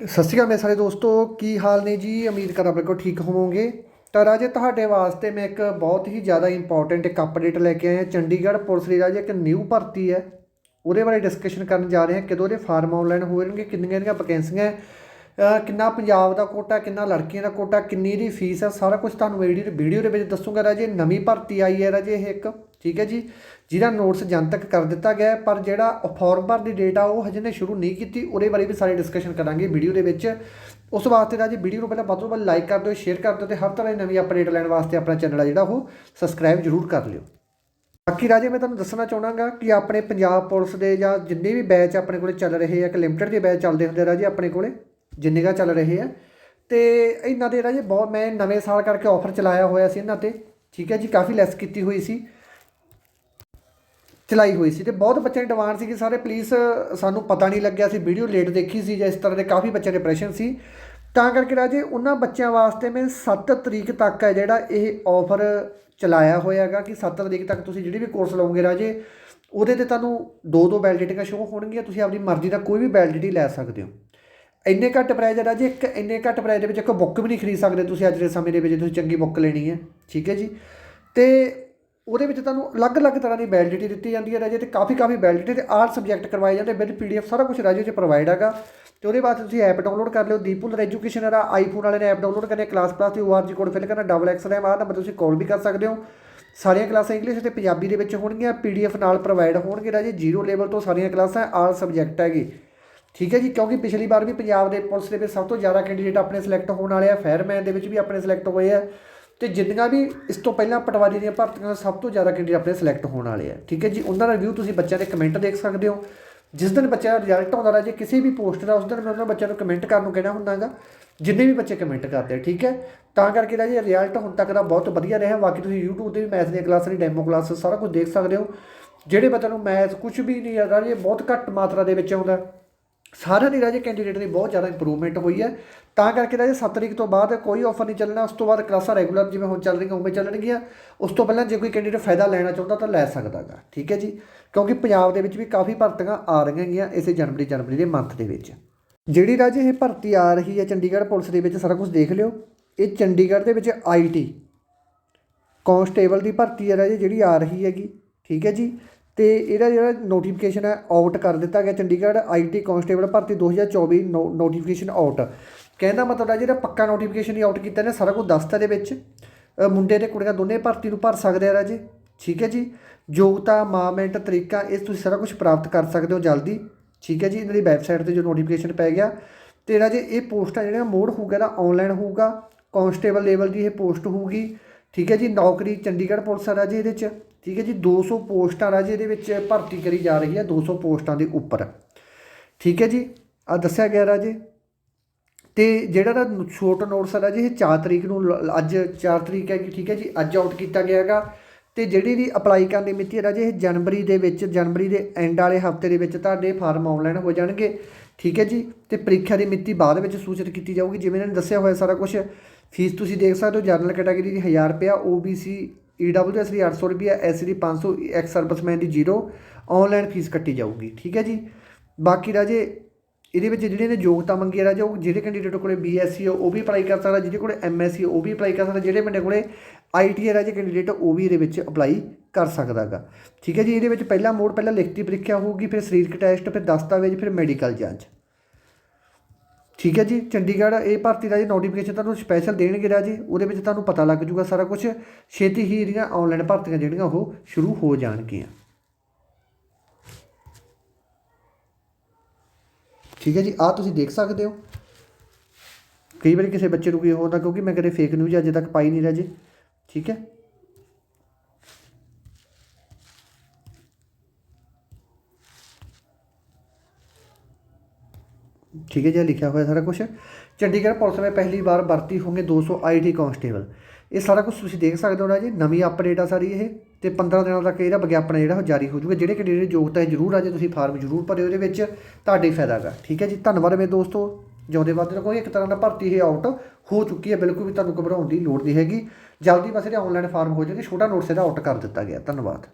ਸਤਿ ਸ਼੍ਰੀ ਅਕਾਲ ਮੇਰੇ ਸਾਰੇ ਦੋਸਤੋ, ਕੀ ਹਾਲ ਨੇ ਜੀ? ਉਮੀਦ ਕਰਾਂ ਬਿਲਕੁਲ ਠੀਕ ਹੋਵੋਗੇ। ਤਾਂ ਰਾਜੇ, ਤੁਹਾਡੇ ਵਾਸਤੇ ਮੈਂ ਇੱਕ ਬਹੁਤ ਹੀ ਜ਼ਿਆਦਾ ਇੰਪੋਰਟੈਂਟ ਇੱਕ ਅਪਡੇਟ ਲੈ ਕੇ ਆਇਆ। ਚੰਡੀਗੜ੍ਹ ਪੁਲਿਸ ਲਈ ਰਾਜੇ ਇੱਕ ਨਿਊ ਭਰਤੀ ਹੈ। ਉਹਦੇ ਬਾਰੇ ਡਿਸਕਸ਼ਨ ਕਰਨ ਜਾ ਰਹੇ ਹਾਂ। ਕਦੋਂ ਦੇ ਫਾਰਮ ਆਨਲਾਈਨ ਹੋ ਜਾਣਗੇ ਕਿੰਨੀਆਂ ਦੀਆਂ ਵੈਕੈਂਸੀਆਂ ਕਿੰਨਾ ਪੰਜਾਬ ਦਾ ਕੋਟਾ, ਕਿੰਨਾ ਲੜਕੀਆਂ ਦਾ ਕੋਟਾ, ਕਿੰਨੀ ਦੀ ਫੀਸ ਹੈ, ਸਾਰਾ ਕੁਝ ਤੁਹਾਨੂੰ ਵੀਡੀਓ ਵੀਡੀਓ ਦੇ ਵਿੱਚ ਦੱਸੂਗਾ ਰਾਜੇ। ਨਵੀਂ ਭਰਤੀ ਆਈ ਹੈ ਰਾਜੇ ਇਹ ਇੱਕ। ਠੀਕ ਹੈ ਜੀ, ਜਿਹਦਾ ਨੋਟਸ ਜਨਤਕ ਕਰ ਦਿੱਤਾ ਗਿਆ ਪਰ ਜਿਹੜਾ ਅਫੋਰਮਰ ਦੀ ਡੇਟ ਆ, ਉਹ ਹਜੇ ਨੇ ਸ਼ੁਰੂ ਨਹੀਂ ਕੀਤੀ, ਉਹਦੇ ਬਾਰੇ ਵੀ ਸਾਰੇ ਡਿਸਕਸ਼ਨ ਕਰਾਂਗੇ ਵੀਡੀਓ ਦੇ ਵਿੱਚ। ਉਸ ਵਾਸਤੇ ਰਾਜੇ ਵੀਡੀਓ ਨੂੰ ਪਹਿਲਾਂ ਵੱਧ ਤੋਂ ਵੱਧ ਲਾਈਕ ਕਰ ਦਿਓ ਸ਼ੇਅਰ ਕਰ ਦਿਓ ਤੇ ਹਰ ਤਰ੍ਹਾਂ ਦੀ ਨਵੀਂ ਅਪਡੇਟ ਲੈਣ ਵਾਸਤੇ ਆਪਣਾ ਚੈਨਲ ਆ ਜਿਹੜਾ ਉਹ ਸਬਸਕ੍ਰਾਈਬ ਜ਼ਰੂਰ ਕਰ ਲਿਓ। ਬਾਕੀ ਰਾਜੇ, ਮੈਂ ਤੁਹਾਨੂੰ ਦੱਸਣਾ ਚਾਹਣਾਗਾ ਕਿ ਆਪਣੇ ਪੰਜਾਬ ਪੁਲਿਸ ਦੇ ਜਾਂ ਜਿੰਨੇ ਵੀ ਬੈਚ ਆਪਣੇ ਕੋਲੇ ਚੱਲ ਰਹੇ ਆ ਕਿ ਲਿਮਟਿਡ ਦੇ ਬੈਚ ਚੱਲਦੇ ਹੁੰਦੇ ਆ ਰਾਜੇ ਆਪਣੇ ਕੋਲੇ, ਜਿੰਨੇ ਕਾ ਚੱਲ ਰਹੇ ਆ। ਤੇ ਇਹਨਾਂ ਦੇ ਰਾਜੇ ਬਹੁਤ, ਮੈਂ ਨਵੇਂ ਸਾਲ ਕਰਕੇ ਆਫਰ ਚਲਾਇਆ ਹੋਇਆ ਸੀ ਇਹਨਾਂ ਤੇ, ਠੀਕ ਹੈ ਜੀ, ਕਾਫੀ ਲੈਸ ਕੀਤੀ ਹੋਈ ਸੀ। ਚਲਾਈ ਹੋਈ ਸੀ ਤੇ ਬਹੁਤ ਬੱਚਿਆਂ ਦੀ ਡਿਮਾਂਡ ਸੀ ਕਿ ਸਾਰੇ ਪਲੀਜ਼ ਸਾਨੂੰ ਪਤਾ ਨਹੀਂ ਲੱਗਿਆ ਸੀ ਵੀਡੀਓ ਲੇਟ ਦੇਖੀ ਸੀ ਜਾਂ ਇਸ ਤਰ੍ਹਾਂ ਦੇ ਕਾਫੀ ਬੱਚੇ ਡਿਪਰੈਸ਼ਨ ਸੀ। ਤਾਂ ਕਰਕੇ ਰਾਜੇ ਉਹਨਾਂ ਬੱਚਿਆਂ ਵਾਸਤੇ ਮੈਂ 7 ਤਰੀਕ ਤੱਕ ਹੈ ਜਿਹੜਾ ਇਹ ਆਫਰ ਚਲਾਇਆ ਹੋਇਆ ਹੈਗਾ ਕਿ 7 ਤਰੀਕ ਤੱਕ ਤੁਸੀਂ ਜਿਹੜੀ ਵੀ ਕੋਰਸ ਲਓਗੇ ਰਾਜੇ, ਉਹਦੇ ਤੇ ਤੁਹਾਨੂੰ ਦੋ ਦੋ ਵੈਲਿਡਿਟੀਆਂ ਸ਼ੋਅ ਹੋਣਗੀਆਂ, ਤੁਸੀਂ ਆਪਣੀ ਮਰਜ਼ੀ ਦਾ ਕੋਈ ਵੀ ਵੈਲਿਡਿਟੀ ਲੈ ਸਕਦੇ ਹੋ। ਇੰਨੇ ਘੱਟ ਪ੍ਰਾਈਸ ਹੈ ਰਾਜੇ, ਇੱਕ ਇੰਨੇ ਘੱਟ ਪ੍ਰਾਈਸ ਦੇ ਵਿੱਚ ਇੱਕ ਬੁੱਕ ਵੀ ਨਹੀਂ ਖਰੀਦ ਸਕਦੇ ਤੁਸੀਂ ਅੱਜ ਦੇ ਸਮੇਂ ਦੇ ਵਿੱਚ, ਤੁਸੀਂ ਚੰਗੀ ਬੁੱਕ ਲੈਣੀ ਹੈ, ਠੀਕ ਹੈ ਜੀ। ਤੇ ਉਹਦੇ ਵਿੱਚ ਤੁਹਾਨੂੰ ਅਲੱਗ-ਅਲੱਗ ਤਰ੍ਹਾਂ ਦੀ ਵੈਲਿਡਿਟੀ ਦਿੱਤੀ ਜਾਂਦੀ ਹੈ, ਰਾਜੇ, ਤੇ ਕਾਫੀ ਕਾਫੀ ਵੈਲਿਡਿਟੀ ਤੇ ਆਲ ਸਬਜੈਕਟ ਕਰਵਾਏ ਜਾਂਦੇ ਵਿਦ ਪੀਡੀਐਫ ਸਾਰਾ ਕੁਝ ਰਾਜੇ 'ਚ ਪ੍ਰੋਵਾਈਡ ਹੈਗਾ। ਤੇ ਉਹਦੇ ਬਾਅਦ ਤੁਸੀਂ ਐਪ ਡਾਊਨਲੋਡ ਕਰ ਲਿਓ ਦੀਪੂਲਰ ਐਜੂਕੇਸ਼ਨ ਦਾ ਆਈਫੋਨ ਵਾਲੇ ਨੇ ਐਪ ਡਾਊਨਲੋਡ ਕਰਨੀ ਕਲਾਸ ਪਲੱਸ ਦੀ ORG ਕੋਡ ਫਿਲ ਕਰਨਾ ਡਬਲ ਐਕਸ ਦਾ ਆਹ ਨੰਬਰ ਤੁਸੀਂ ਕਾਲ ਵੀ ਕਰ ਸਕਦੇ ਹੋ। ਸਾਰੀਆਂ ਕਲਾਸਾਂ ਇੰਗਲਿਸ਼ ਤੇ ਪੰਜਾਬੀ ਦੇ ਵਿੱਚ ਹੋਣਗੀਆਂ ਪੀਡੀਐਫ ਨਾਲ ਪ੍ਰੋਵਾਈਡ ਹੋਣਗੇ ਰਾਜੇ ਜ਼ੀਰੋ ਲੈਵਲ ਤੋਂ ਸਾਰੀਆਂ ਕਲਾਸਾਂ ਆਲ ਸਬਜੈਕਟ ਹੈਗੇ। ਠੀਕ ਹੈ ਜੀ, ਕਿਉਂਕਿ ਪਿਛਲੀ ਵਾਰ ਵੀ ਪੰਜਾਬ ਦੇ ਪੁਲਿਸ ਦੇ ਵਿੱਚ ਸਭ ਤੋਂ ਜ਼ਿਆਦਾ ਕੈਂਡੀਡੇਟ ਆਪਣੇ ਸਿਲੈਕਟ ਹੋਣ ਵਾਲੇ ਆ ਫਾਇਰਮੈਨ ਦੇ ਵਿੱਚ ਵੀ ਆਪਣੇ ਸਿਲੈਕਟ ਹੋਏ ਆ। ਤੇ ਜਿੰਨੀਆਂ ਵੀ ਇਸ ਤੋਂ ਪਹਿਲਾਂ ਪਟਵਾਰੀ ਦੀਆਂ ਭਰਤੀਆਂ ਸਭ ਤੋਂ ਜ਼ਿਆਦਾ ਕੈਂਡੀਡੇਟ ਆਪਣੇ ਸਿਲੈਕਟ ਹੋਣ ਵਾਲੇ ਆ। ਠੀਕ ਹੈ ਜੀ? ਉਹਨਾਂ ਦਾ ਰਿਵਿਊ ਤੁਸੀਂ ਬੱਚਿਆਂ ਦੇ ਕਮੈਂਟ ਦੇਖ ਸਕਦੇ ਹੋ। ਜਿਸ ਦਿਨ ਬੱਚੇ ਦਾ ਰਿਜ਼ਲਟ ਆਉਂਦਾ ਰਾਜੇ ਕਿਸੇ ਵੀ ਪੋਸਟ ਦਾ, ਉਸ ਦਿਨ ਮੈਂ ਉਹਨਾਂ ਬੱਚਿਆਂ ਨੂੰ ਕਮੈਂਟ ਕਰਨ ਨੂੰ ਕਹਿਣਾ ਹੁੰਦਾਗਾ, ਜਿੰਨੇ ਵੀ ਬੱਚੇ ਕਮੈਂਟ ਕਰਦੇ ਠੀਕ ਹੈ? ਤਾਂ ਕਰਕੇ ਰਾਜੇ ਰਿਜ਼ਲਟ ਹੁਣ ਤੱਕ ਦਾ ਬਹੁਤ ਵਧੀਆ ਰਿਹਾ। ਬਾਕੀ ਤੁਸੀਂ YouTube ਤੇ ਵੀ ਮੈਥ ਦੀਆਂ ਕਲਾਸਾਂ ਦੀ ਡੈਮੋ ਕਲਾਸ ਸਾਰਾ ਕੁਝ ਦੇਖ ਸਕਦੇ ਹੋ। ਜਿਹੜੇ ਬੱਚਿਆਂ ਨੂੰ ਮੈਥ ਕੁਝ ਵੀ ਨਹੀਂ ਆ ਰਾਜੇ ਬਹੁਤ ਘੱਟ ਮਾਤਰਾ ਦੇ ਵਿੱਚ ਆਉਂਦਾ। ਸਾਰਿਆਂ ਦੀ ਰਾਜੇ ਕੈਂਡੀਡੇਟ ਦੀ ਬਹੁਤ ਜ਼ਿਆਦਾ ਇੰਪਰੂਵਮੈਂਟ ਹੋਈ ਹੈ। ਤਾਂ ਕਰਕੇ ਰਾਜੇ 7 ਤਰੀਕ ਤੋਂ ਬਾਅਦ ਕੋਈ ਆਫਰ ਨਹੀਂ ਚੱਲਣਾ, ਉਸ ਤੋਂ ਬਾਅਦ ਕਲਾਸਾਂ ਰੈਗੂਲਰ ਜਿਵੇਂ ਹੁਣ ਚੱਲ ਰਹੀਆਂ, ਉਵੇਂ ਚੱਲਣਗੀਆਂ। ਉਸ ਤੋਂ ਪਹਿਲਾਂ ਜੇ ਕੋਈ ਕੈਂਡੀਡੇਟ ਫਾਇਦਾ ਲੈਣਾ ਚਾਹੁੰਦਾ ਤਾਂ ਲੈ ਸਕਦਾਗਾ, ਠੀਕ ਹੈ ਜੀ? ਕਿਉਂਕਿ ਪੰਜਾਬ ਦੇ ਵਿੱਚ ਵੀ ਕਾਫੀ ਭਰਤੀਆਂ ਆ ਰਹੀਆਂ ਹੈਗੀਆਂ ਇਸੇ ਜਨਵਰੀ ਜਨਵਰੀ ਦੇ ਮੰਥ ਦੇ ਵਿੱਚ। ਜਿਹੜੀ ਰਾਜੇ ਇਹ ਭਰਤੀ ਆ ਰਹੀ ਹੈ ਚੰਡੀਗੜ੍ਹ ਪੁਲਿਸ ਦੇ ਵਿੱਚ, ਸਾਰਾ ਕੁਝ ਦੇਖ ਲਿਓ। ਇਹ ਚੰਡੀਗੜ੍ਹ ਦੇ ਵਿੱਚ ਆਈਟੀ ਕਾਂਸਟੇਬਲ ਦੀ ਭਰਤੀ ਹੈ ਰਾਜੇ, ਜਿਹੜੀ ਆ ਰਹੀ ਹੈਗੀ, ਠੀਕ ਹੈ ਜੀ? ਤੇ ਇਹਦਾ ਜਿਹੜਾ ਨੋਟੀਫਿਕੇਸ਼ਨ ਹੈ ਆਊਟ ਕਰ ਦਿੱਤਾ ਗਿਆ ਚੰਡੀਗੜ੍ਹ ਆਈਟੀ ਕਾਂਸਟੇਬਲ ਭਰਤੀ 2024 ਨੋਟੀਫਿਕੇਸ਼ਨ ਆਊਟ ਕਹਿੰਦਾ ਮਤਲਬ ਜਿਹੜਾ ਪੱਕਾ ਨੋਟੀਫਿਕੇਸ਼ਨ ਹੀ ਆਊਟ ਕੀਤਾ ਨੇ ਸਾਰਾ ਕੁਝ ਦੱਸਤਾ ਦੇ ਵਿੱਚ। ਮੁੰਡੇ ਤੇ ਕੁੜੀਆਂ ਦੋਨੇ ਭਰਤੀ ਨੂੰ ਭਰ ਸਕਦੇ ਆ ਰਾਜੇ। ਠੀਕ ਹੈ ਜੀ? ਯੋਗਤਾ, ਮਾਮੈਂਟ, ਤਰੀਕਾ, ਇਸ ਤੁਸੀਂ ਸਾਰਾ ਕੁਝ ਪ੍ਰਾਪਤ ਕਰ ਸਕਦੇ ਹੋ ਜਲਦੀ। ਠੀਕ ਹੈ ਜੀ? ਇਹਨਾਂ ਦੀ ਵੈਬਸਾਈਟ ਤੇ ਜੋ ਨੋਟੀਫਿਕੇਸ਼ਨ ਪੈ ਗਿਆ। ਤੇ ਰਾਜੇ, ਇਹ ਪੋਸਟਾਂ ਜਿਹੜੀਆਂ ਮੋੜ ਹੋਊਗਾ ਦਾ ਆਨਲਾਈਨ ਹੋਊਗਾ। ਕਾਂਸਟੇਬਲ ਲੈਵਲ ਦੀ ਇਹ ਪੋਸਟ ਹੋਊਗੀ। ਠੀਕ ਹੈ ਜੀ? ਨੌਕਰੀ, ਚੰਡੀਗੜ੍ਹ ਪੁਲਿਸ ਆ ਰਾਜੇ ਇਹਦੇ ਚ। ਠੀਕ ਹੈ ਜੀ 200 ਪੋਸਟਾਂ ਰਾਜੇ ਇਹਦੇ ਵਿੱਚ ਭਰਤੀ ਕਰੀ ਜਾ ਰਹੀ ਹੈ 200 ਪੋਸਟਾਂ ਦੇ ਉੱਪਰ। ਠੀਕ ਹੈ ਜੀ ਆ ਦੱਸਿਆ ਗਿਆ ਰਾਜੇ। ਤੇ ਜਿਹੜਾ ਦਾ ਛੋਟ ਨੋਟਸ ਹੈ ਰਾਜੇ, ਇਹ 4 ਤਰੀਕ ਨੂੰ ਲ- ਅੱਜ 4 ਤਰੀਕ ਹੈਗੀ, ਠੀਕ ਹੈ ਜੀ, ਅੱਜ ਆਊਟ ਕੀਤਾ ਗਿਆ ਹੈਗਾ। ਤੇ ਜਿਹੜੀ ਦੀ ਅਪਲਾਈ ਕਰਨ ਦੀ ਮਿਤੀ ਹੈ ਰਾਜੇ, ਇਹ ਜਨਵਰੀ ਦੇ ਵਿੱਚ, ਜਨਵਰੀ ਦੇ ਐਂਡ ਵਾਲੇ ਹਫ਼ਤੇ ਦੇ ਵਿੱਚ ਤੁਹਾਡੇ ਫਾਰਮ ਆਨਲਾਈਨ ਹੋ ਜਾਣਗੇ। ਠੀਕ ਹੈ ਜੀ, ਤੇ ਪ੍ਰੀਖਿਆ ਦੀ ਮਿਤੀ ਬਾਅਦ ਵਿੱਚ ਸੂਚਿਤ ਕੀਤੀ ਜਾਊਗੀ। ਜਿਵੇਂ ਇਹਨਾਂ ਨੇ ਦੱਸਿਆ ਹੋਇਆ ਸਾਰਾ ਕੁਝ ਫੀਸ ਤੁਸੀਂ ਦੇਖ ਸਕਦੇ ਹੋ ਜਨਰਲ ਕੈਟਾਗਰੀ ਦੀ 1000 ਰੁਪਿਆ OBC EWS ਦੀ 800 ਰੁਪਿਆ ਐਸਸੀ ਦੀ 500 ਐਕਸ ਸਰਵਿਸਮੈਨ ਦੀ 0 ਆਨਲਾਈਨ ਫੀਸ ਕੱਟੀ ਜਾਊਗੀ, ਠੀਕ ਹੈ ਜੀ? ਬਾਕੀ ਰਾਜੇ, ਇਹਦੇ ਵਿੱਚ ਜਿਹੜੇ ਨੇ ਯੋਗਤਾ ਮੰਗੀ ਹੈ ਰਾਜੇ, ਉਹ ਜਿਹੜੇ ਕੈਂਡੀਡੇਟ ਕੋਲੇ BSc ਉਹ ਵੀ ਅਪਲਾਈ ਕਰ ਸਕਦਾ, ਜਿਹਦੇ ਕੋਲੇ MSc ਉਹ ਵੀ ਅਪਲਾਈ ਕਰ ਸਕਦਾ, ਜਿਹੜੇ ਬੰਦੇ ਕੋਲੇ ITI ਰਾਜੇ ਕੈਂਡੀਡੇਟ ਉਹ ਵੀ ਇਹਦੇ ਵਿੱਚ ਅਪਲਾਈ ਕਰ ਸਕਦਾਗਾ ਠੀਕ ਹੈ ਜੀ? ਇਹਦੇ ਵਿੱਚ ਪਹਿਲਾ ਮੋਡ ਪਹਿਲਾਂ ਲਿਖਤੀ ਪ੍ਰੀਖਿਆ ਹੋਊਗੀ, ਫਿਰ ਸਰੀਰਕ ਟੈਸਟ ਫਿਰ ਦਸਤਾਵੇਜ਼, ਫਿਰ ਮੈਡੀਕਲ ਜਾਂਚ। ਠੀਕ ਹੈ ਜੀ, ਚੰਡੀਗੜ੍ਹ ਇਹ ਭਰਤੀ ਦਾ ਜੀ ਨੋਟੀਫਿਕੇਸ਼ਨ ਤੁਹਾਨੂੰ ਸਪੈਸ਼ਲ ਦੇਣਗੇ ਰਾਜੀ, ਉਹਦੇ ਵਿੱਚ ਤੁਹਾਨੂੰ ਪਤਾ ਲੱਗ ਜੂਗਾ ਸਾਰਾ ਕੁਝ ਛੇਤੀ ਹੀ ਇਹਦੀਆਂ ਆਨਲਾਈਨ ਭਰਤੀਆਂ ਜਿਹੜੀਆਂ ਉਹ ਸ਼ੁਰੂ ਹੋ ਜਾਣਗੀਆਂ। ਠੀਕ ਹੈ ਜੀ, ਆਹ ਤੁਸੀਂ ਦੇਖ ਸਕਦੇ ਹੋ। ਕਈ ਵਾਰੀ ਕਿਸੇ ਬੱਚੇ ਨੂੰ ਕੋਈ ਹੁੰਦਾ ਕਿਉਂਕਿ ਮੈਂ ਕਦੇ ਫੇਕ ਨਿਊਜ਼ ਅਜੇ ਤੱਕ ਪਾਈ ਨਹੀਂ ਰਿਹਾ ਜੀ ਠੀਕ ਹੈ। ਠੀਕ ਹੈ ਜੀ, ਇਹ ਲਿਖਿਆ ਹੋਇਆ ਸਾਰਾ ਕੁਝ ਚੰਡੀਗੜ੍ਹ ਪੁਲਿਸ ਵਿੱਚ ਪਹਿਲੀ ਵਾਰ ਭਰਤੀ ਹੋਣਗੇ 200 ਆਈਟੀ ਕਾਂਸਟੇਬਲ। ਇਹ ਸਾਰਾ ਕੁਝ ਤੁਸੀਂ ਦੇਖ ਸਕਦੇ ਹੋ ਨਾ ਜੀ, ਨਵੀਂ ਅਪਡੇਟ ਆ ਸਾਰੀ ਇਹ। ਤੇ 15 ਦਿਨਾਂ ਤੱਕ ਇਹਦਾ ਵਿਗਿਆਪਨ ਜਿਹੜਾ ਉਹ ਜਾਰੀ ਹੋ ਜਾਊਗਾ। ਜਿਹੜੇ ਕੈਂਡੀਡੇਟ ਯੋਗਤਾ ਹੈ, ਜਰੂਰ ਆ ਜੇ ਤੁਸੀਂ ਫਾਰਮ ਜਰੂਰ ਭਰਿਓ ਇਹਦੇ ਵਿੱਚ, ਤੁਹਾਡੇ ਫਾਇਦਾ ਹੈਗਾ ਠੀਕ ਹੈ ਜੀ, ਧੰਨਵਾਦ ਮੇਰੇ ਦੋਸਤੋ। ਜਿਉਂਦੇ ਵਾਦੇ ਕੋਈ ਇੱਕ ਤਰ੍ਹਾਂ ਦਾ ਭਰਤੀ ਇਹ ਆਊਟ ਹੋ ਚੁੱਕੀ ਹੈ, ਬਿਲਕੁਲ ਵੀ ਤੁਹਾਨੂੰ ਘਬਰਾਉਣ ਦੀ ਲੋੜ ਨਹੀਂ ਹੈਗੀ। ਜਲਦੀ ਬਸ ਇਹਦੇ ਆਨਲਾਈਨ ਫਾਰਮ ਹੋ ਜਾਣਗੇ, ਛੋਟਾ ਨੋਟਸ ਇਹਦਾ ਆਊਟ ਕਰ ਦਿੱਤਾ ਗਿਆ। ਧੰਨਵਾਦ।